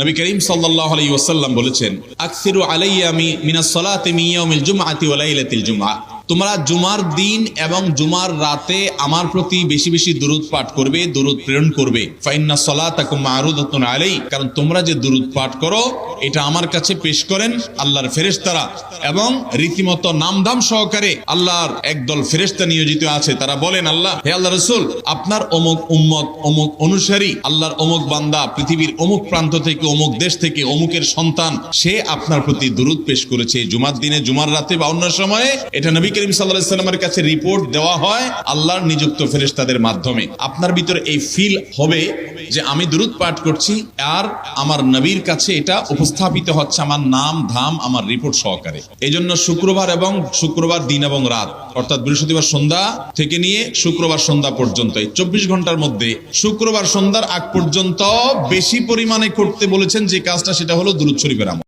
নবী করিম সাল্লাহ আলী ওসাল্লাম বলেছেন, আকসিরু আলাইয়ামি মিনাস সালাতি মিন ইয়াউমিল জুমআতি ওয়া লাইলাতিল জুমআ। তোমরা জুমার দিন এবং জুমার রাতে আমার প্রতি বেশি বেশি দুরুদ পাঠ করবে, দুরুদ প্রেরণ করবে। ফাইন্না সালাতাকুম মারুদাতুন আলাই কারণ তোমরা যে দুরুদ পাঠ করো এটা আমার কাছে পেশ করেন আল্লাহর ফেরেশতারা এবং রীতিমতো নামধাম সহকারে আল্লাহর একদল ফেরেশতা নিয়োজিত আছে। তারা বলেন, আল্লাহ, হে আল্লাহ রসুল, আপনার অমুক উম্মত, অমুক অনুসারী, আল্লাহর অমুক বান্দা, পৃথিবীর অমুক প্রান্ত থেকে, অমুক দেশ থেকে, অমুকের সন্তান, সে আপনার প্রতি দুরুদ পেশ করেছে। জুমার দিনে, জুমার রাতে বা অন্য সময়ে এটা নবী করিম সাল্লাহ সাল্লামের কাছে রিপোর্ট দেওয়া হয় আল্লাহর নিযুক্ত ফেরেশতাদের মাধ্যমে। আপনার ভিতরে এই ফিল হবে যে আমি দুরুদ পাঠ করছি, আর আমার নবীর কাছে এটা উপস্থাপিত হচ্ছে আমার নাম, ধাম, আমার রিপোর্ট সহকারে। এই জন্য শুক্রবার এবং শুক্রবার দিন এবং রাত, অর্থাৎ বৃহস্পতিবার সন্ধ্যা থেকে নিয়ে শুক্রবার সন্ধ্যা পর্যন্ত, এই চব্বিশ ঘণ্টার মধ্যে শুক্রবার সন্ধ্যার আগ পর্যন্ত বেশি পরিমাণে করতে বলেছেন যে কাজটা, সেটা হলো শরীফের আমল।